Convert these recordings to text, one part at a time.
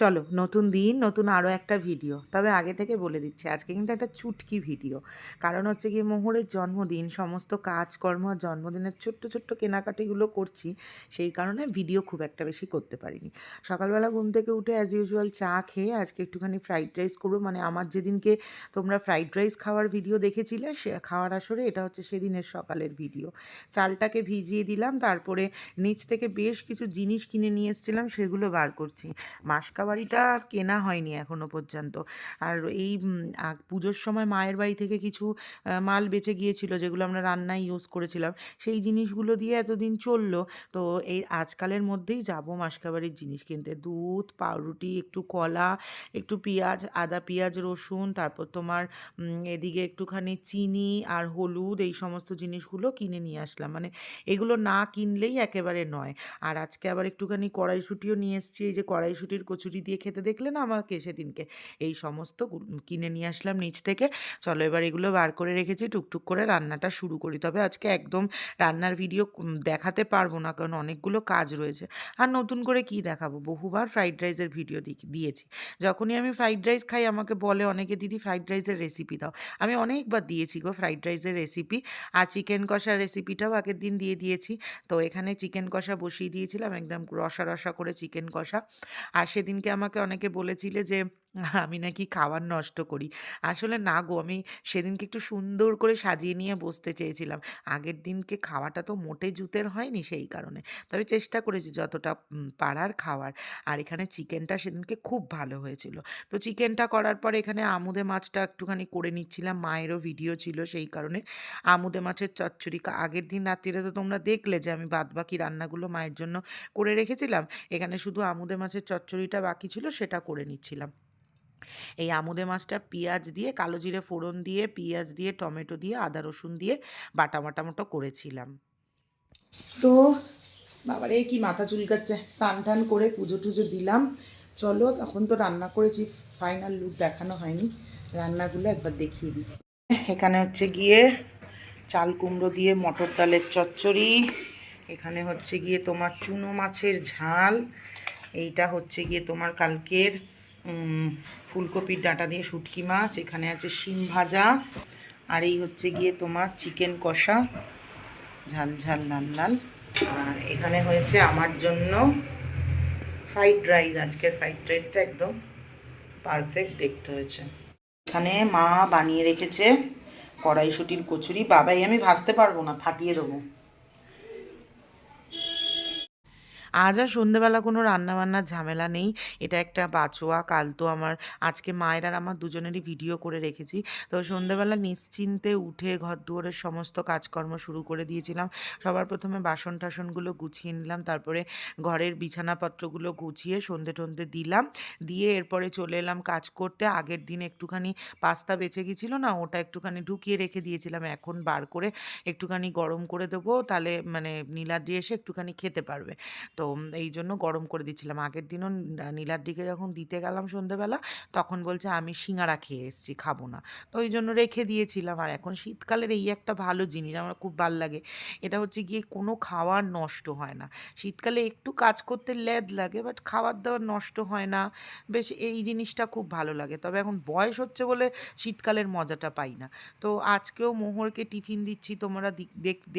চলো, নতুন দিন, নতুন আরও একটা ভিডিও তবে আগে থেকে বলে দিচ্ছি, আজকে কিন্তু একটা চুটকি ভিডিও কারণ হচ্ছে গিয়ে মোহরের জন্মদিন, সমস্ত কাজকর্ম, জন্মদিনের ছোট্ট ছোট্ট কেনাকাটিগুলো করছি, সেই কারণে ভিডিও খুব একটা বেশি করতে পারিনি। সকালবেলা ঘুম থেকে উঠে অ্যাজ ইউজুয়াল চা খেয়ে আজকে একটুখানি ফ্রাইড রাইস করব। মানে আমার যেদিনকে তোমরা ফ্রাইড রাইস খাওয়ার ভিডিও দেখেছিলে, সে খাওয়ার আসরে এটা হচ্ছে সেদিনের সকালের ভিডিও চালটাকে ভিজিয়ে দিলাম, তারপরে নিচ থেকে বেশ কিছু জিনিস কিনে নিয়ে এসেছিলাম, সেগুলো বার করছি। মাসকা বাড়িটা আর কেনা হয়নি এখনও পর্যন্ত। আর এই পুজোর সময় মায়ের বাড়ি থেকে কিছু মাল বেঁচে গিয়েছিল যেগুলো আমরা রান্নায় ইউজ করেছিলাম, সেই জিনিসগুলো দিয়ে এতদিন চলল। তো এই আজকালের মধ্যেই যাব মাসকাবাড়ির জিনিস কিনতে। দুধ, পাউরুটি, একটু কলা, একটু পেঁয়াজ, আদা, পেঁয়াজ, রসুন, তারপর তোমার এদিকে একটুখানি চিনি আর হলুদ, এই সমস্ত জিনিসগুলো কিনে নিয়ে আসলাম। মানে এগুলো না কিনলেই একেবারে নয়। আর আজকে আবার একটুখানি কড়াইশুঁটিও নিয়ে এসেছি, এই যে কড়াইশুঁটির কচুরি দিয়ে খেতে দেখলে না আমাকে সেদিনকে এই সমস্ত কিনে নিয়ে আসলাম নিচ থেকে। চলো এবার এগুলো বার করে রেখেছি, টুকটুক করে রান্নাটা শুরু করি। তবে আজকে একদম রান্নার ভিডিও দেখাতে পারব না কারণ অনেকগুলো কাজ রয়েছে। আর নতুন করে কি দেখাবো? বহুবার ফ্রাইড রাইসের ভিডিও দিয়েছি। যখনই আমি ফ্রাইড রাইস খাই, আমাকে বলে অনেকে, দিদি ফ্রাইড রাইসের রেসিপি দাও। আমি অনেকবার দিয়েছি গো ফ্রাইড রাইসের রেসিপি আর চিকেন কষার রেসিপিটাও আগের দিন দিয়ে দিয়েছি। তো এখানে চিকেন কষা বসিয়ে দিয়েছিলাম, একদম রসা রসা করে চিকেন কষা। আর সেদিনকে আমাকে অনেকে বলেছিলে যে আমি নাকি খাবার নষ্ট করি। আসলে না গো, আমি সেদিনকে একটু সুন্দর করে সাজিয়ে নিয়ে বসতে চেয়েছিলাম। আগের দিনকে খাওয়াটা তো মোটে জুতের হয়নি সেই কারণে। তবে চেষ্টা করেছি যতটা পারার খাওয়ার আর এখানে চিকেনটা সেদিনকে খুব ভালো হয়েছিল। তো চিকেনটা করার পর এখানে আমুদে মাছটা একটুখানি করে নিচ্ছিলাম। মায়েরও ভিডিও ছিল সেই কারণে। আমুদে মাছের চচ্চড়ি কা- আগের দিন রাত্রিরে তো তোমরা দেখলে যে আমি বাদবাকি রান্নাগুলো মায়ের জন্য করে রেখেছিলাম। এখানে শুধু আমুদে মাছের চচ্চড়িটা বাকি ছিল, সেটা করে নিচ্ছিলাম। এই আমুদে মাছটা পেঁয়াজ দিয়ে, কালো জিরে ফোড়ন দিয়ে, পেঁয়াজ দিয়ে, টমেটো দিয়ে, আদা রসুন দিয়ে বাটা মতো করেছিলাম। তো বাবারে কি মাথা চুলকাচ্ছে। স্নান টান করে পুজো টুজো দিলাম। চলো তখন তো রান্না করেছি, ফাইনাল লুক দেখানো হয়নি। রান্নাগুলো একবার দেখিয়ে দিই। এখানে হচ্ছে গিয়ে চাল কুমড়ো দিয়ে মটর ডালের চচ্চড়ি। এখানে হচ্ছে গিয়ে তোমার চুনো মাছের ঝাল। এইটা হচ্ছে গিয়ে তোমার কালকের ফুলকপির ডাঁটা দিয়ে শুটকি মাছ, এখানে আছে শিম ভাজা, আর এই হচ্ছে গিয়ে তোমার চিকেন কষা, ঝাল ঝাল লাল লাল। আর এখানে হয়েছে আমার জন্য ফ্রাইড রাইস, আজকের ফ্রাইড রাইসটা একদম পারফেক্ট দেখতে হয়েছে। এখানে মা বানিয়ে রেখেছে কড়াইশুটির কচুরি, বাবাই আমি ভাজতে পারব না, ফাটিয়ে দেবো। আজ আর সন্ধেবেলা কোনো রান্নাবান্নার ঝামেলা নেই। এটা একটা বাচোয়া কাল তো আমার, আজকে মায়ের আর আমার দুজনেরই ভিডিও করে রেখেছি। তো সন্ধেবেলা নিশ্চিন্তে উঠে ঘর দুয়ারের সমস্ত কাজকর্ম শুরু করে দিয়েছিলাম। সবার প্রথমে বাসন টাসনগুলো গুছিয়ে নিলাম, তারপরে ঘরের বিছানাপত্রগুলো গুছিয়ে সন্ধে টন্ধে দিলাম। দিয়ে এরপরে চলে এলাম কাজ করতে। আগের দিন একটুখানি পাস্তা বেঁচে গেছিল না, ওটা একটুখানি ঢুকিয়ে রেখে দিয়েছিলাম। এখন বার করে একটুখানি গরম করে দেবো, তাহলে মানে নীলাদ্রি এসে একটুখানি খেতে পারবে। তো এই জন্য গরম করে দিচ্ছিলাম। আগের দিনও নীলার দিকে যখন দিতে গেলাম সন্ধেবেলা, তখন বলছে, আমি সিঙ্গারা খেয়ে এসেছি, খাব না। তো ওই জন্য রেখে দিয়েছিলাম। আর এখন শীতকালের এই একটা ভালো জিনিস, আমার খুব ভালো লাগে, এটা হচ্ছে গিয়ে কোনো খাওয়ার নষ্ট হয় না। শীতকালে একটু কাজ করতে লেদ লাগে, বাট খাবার দাবার নষ্ট হয় না। বেশ এই জিনিসটা খুব ভালো লাগে। তবে এখন বয়স হচ্ছে বলে শীতকালের মজাটা পাই না। তো আজকেও মোহরকে টিফিন দিচ্ছি, তোমরা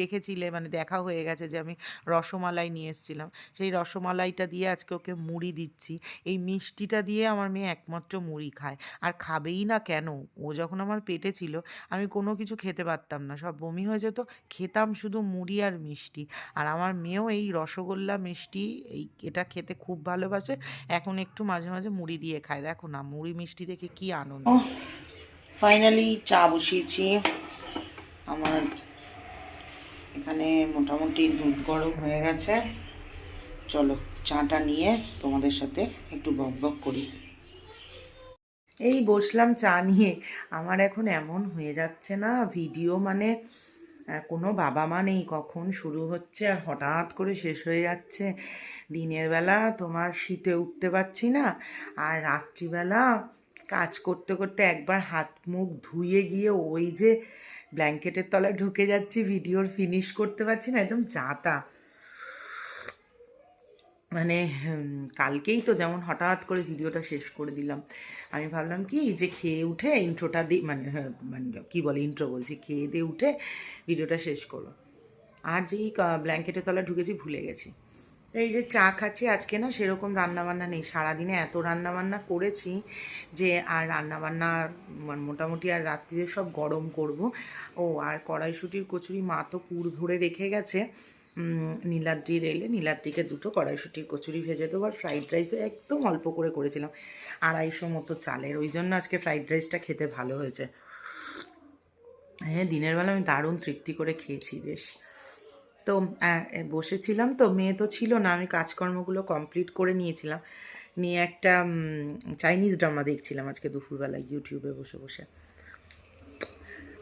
দেখেছিলে মানে দেখা হয়ে গেছে যে আমি রসমালাই নিয়ে এসেছিলাম। সেই রসমালাইটা দিয়ে আজকে ওকে মুড়ি দিচ্ছি। এই মিষ্টিটা দিয়ে আমার মেয়ে একমাত্র মুড়ি খায়। আর খাবেই না কেন? ও যখন আমার পেটে ছিল, আমি কোনো কিছু খেতে পারতাম না। সব বমি হয়ে যেত, খেতাম শুধু মুড়ি আর মিষ্টি। আর আমার মেয়েও এই রসগোল্লা মিষ্টি, এই এটা খেতে খুব ভালোবাসে। এখন একটু মাঝে মাঝে মুড়ি দিয়ে খায়। দেখো না, মুড়ি মিষ্টি দেখে কি আনন্দ। ফাইনালি চা বসিয়েছি। আমার এখানে মোটামুটি দুধ গরম হয়ে গেছে। চলো, চাটা নিয়ে তোমাদের সাথে একটু বক বক করি। এই বসলাম চা নিয়ে। আমার এখন এমন হয়ে যাচ্ছে না, ভিডিও মানে কোনো বাবা মা নেই, কখন শুরু হচ্ছে আর হঠাৎ করে শেষ হয়ে যাচ্ছে। দিনের বেলা তোমার শীতে উঠতে পারছি না, আর রাত্রিবেলা কাজ করতে করতে একবার হাত মুখ ধুয়ে গিয়ে ওই যে ব্ল্যাঙ্কেটের তলায় ঢুকে যাচ্ছি, ভিডিওর ফিনিশ করতে পারছি না, একদম যাতা মানে কালকেই তো যেমন হঠাৎ করে ভিডিওটা শেষ করে দিলাম। আমি ভাবলাম কি যে খেয়ে উঠে ইন্ট্রোটা দিই মানে হ্যাঁ, মানে কী বলে ইন্ট্রো বলছি খেয়ে দিয়ে উঠে ভিডিওটা শেষ করো আর যেই ব্ল্যাঙ্কেটের তলা ঢুকেছি ভুলে গেছি। এই যে চা খাচ্ছি আজকে না সেরকম রান্নাবান্না নেই। সারাদিনে এত রান্নাবান্না করেছি যে আর রান্নাবান্না মানে মোটামুটি আর রাত্রিরে সব গরম করব। ও আর কড়াইশুটির কচুরি মা তো পুর ভরে রেখে গেছে। নীলাদ্রির এলে, নীলাদ্রিকে দুটো কড়াইশুটির কচুরি ভেজে দেবো আর ফ্রাইড রাইসে একদম অল্প করে করেছিলাম। আড়াইশো মতো চালের, ওই জন্য আজকে ফ্রাইড রাইসটা খেতে ভালো হয়েছে। হ্যাঁ দিনের বেলা আমি দারুণ তৃপ্তি করে খেয়েছি, বেশ। তো বসেছিলাম তো, মেয়ে তো ছিল না, আমি কাজকর্মগুলো কমপ্লিট করে নিয়েছিলাম। নিয়ে একটা চাইনিজ ড্রামা দেখছিলাম আজকে দুপুরবেলায় ইউটিউবে বসে বসে।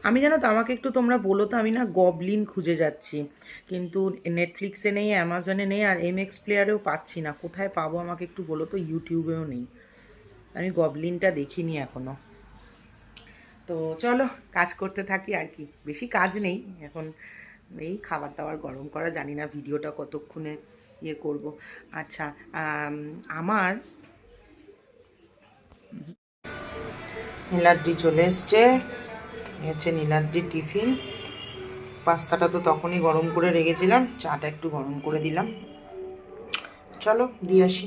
আমি জানো তো, আমাকে একটু তোমরা বলো তো, আমি না গবলিন খুঁজে যাচ্ছি। কিন্তু নেটফ্লিক্সে নেই অ্যামাজনে নেই, আর এমএক্স প্লেয়ারেও পাচ্ছি না। কোথায় পাবো আমাকে একটু বলো তো ইউটিউবেও নেই। আমি গবলিনটা দেখিনি এখনও তো চলো, কাজ করতে থাকি আর কি। বেশি কাজ নেই, এখন এই খাবার দাবার গরম করা, জানি না ভিডিওটা কতক্ষণে ইয়ে করব। আচ্ছা আমার নীলাদ্রি চলে এসছে। হচ্ছে নীলাদ্রি টিফিন। পাস্তাটা তো তখনই গরম করে রেখেছিলাম, চাটা একটু গরম করে দিলাম। চলো, দিয়ে আসি।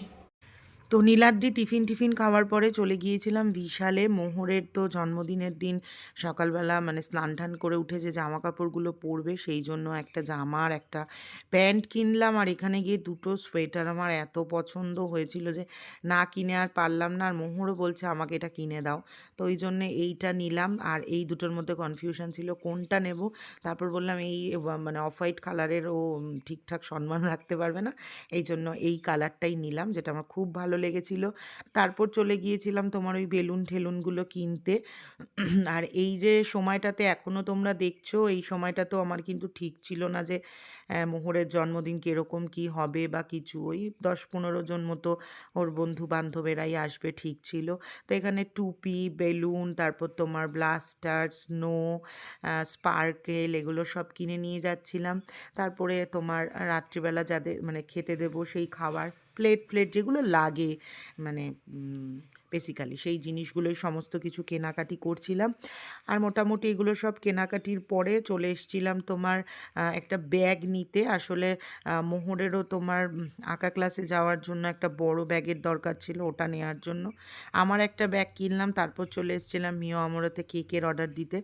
তো নীলাদ্রি টিফিন টিফিন খাওয়ার পরে চলে গিয়েছিলাম বিশালে। মোহরের তো জন্মদিনের দিন সকালবেলা মানে স্নান টান করে উঠে যে জামা কাপড়গুলো পরবে সেই জন্য একটা জামা আর একটা প্যান্ট কিনলাম। আর এখানে গিয়ে দুটো সোয়েটার আমার এত পছন্দ হয়েছিল যে না কিনে আর পারলাম না। আর মোহরও বলছে, আমাকে এটা কিনে দাও। তো ওই জন্য এইটা নিলাম। আর এই দুটোর মধ্যে কনফিউশন ছিল, কোনটা নেব? তারপর বললাম, এই মানে অফ হোয়াইট কালারের ও ঠিকঠাক সম্মান রাখতে পারবে না। এই জন্য এই কালারটাই নিলাম, যেটা আমার খুব ভালো লেগেছিল। তারপর চলে গিয়েছিলাম তোমার ওই বেলুন ঠেলুনগুলো কিনতে। আর এই যে সময়টাতে এখনও তোমরা দেখছ, এই সময়টা তো আমার কিন্তু ঠিক ছিল না যে মোহরের জন্মদিন কীরকম কি হবে বা কিছু। ওই দশ পনেরো জন মতো ওর বন্ধু বান্ধবেরাই আসবে ঠিক ছিল। তো এখানে টুপি, বেলুন, তারপর তোমার ব্লাস্টার, স্নো স্পার্কেল এগুলো সব কিনে নিয়ে যাচ্ছিলাম। তারপরে তোমার রাত্রিবেলা যাদের মানে খেতে দেবো সেই খাবার প্লেট প্লেট যেগুলো লাগে মানে বেসিক্যালি সেই জিনিসগুলোই সমস্ত কিছু কেনাকাটি করছিলাম। আর মোটামুটি এগুলো সব কেনাকাটির পরে চলে এসেছিলাম তোমার একটা ব্যাগ নিতে। আসলে মোহরেরও তোমার আঁকা ক্লাসে যাওয়ার জন্য একটা বড় ব্যাগের দরকার ছিল ওটা নেওয়ার জন্য। আমার একটা ব্যাগ কিনলাম, তারপর চলে এসেছিলাম মিও আমরাতে কেকের অর্ডার দিতে।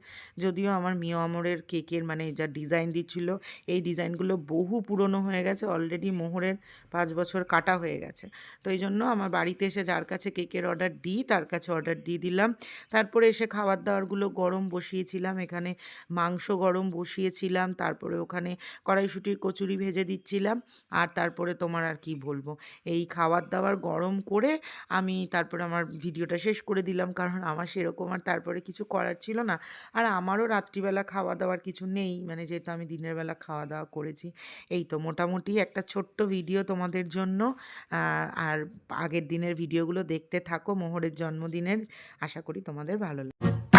যদিও আমার মিও আমরের কেকের মানে যা ডিজাইন দিচ্ছিল, এই ডিজাইনগুলো বহু পুরনো হয়ে গেছে অলরেডি মোহরের পাঁচ বছর কাটা হয়ে গেছে। তো এই জন্য আমার বাড়িতে এসে যার কাছে কেকের অর্ডার দিই, তার কাছে অর্ডার দিয়ে দিলাম। তারপরে এসে খাবার দাবারগুলো গরম বসিয়েছিলাম, এখানে মাংস গরম বসিয়েছিলাম, তারপরে ওখানে কড়াইশুটির কচুরি ভেজে দিচ্ছিলাম, আর তারপরে তোমার আর কি বলব? এই খাবার দাবার গরম করে আমি তারপরে আমার ভিডিওটা শেষ করে দিলাম, কারণ আমার সেরকম আর তারপরে কিছু করার ছিল না। আর আমারও রাত্রিবেলা খাওয়া দাওয়ার কিছু নেই মানে যেহেতু আমি দিনের বেলা খাওয়া দাওয়া করেছি, এই তো মোটামুটি একটা ছোট্ট ভিডিও তোমাদের জন্য। আর আগের দিনের ভিডিওগুলো দেখতে থাকো মোহরের জন্মদিনের আশা করি তোমাদের ভালো লাগবে।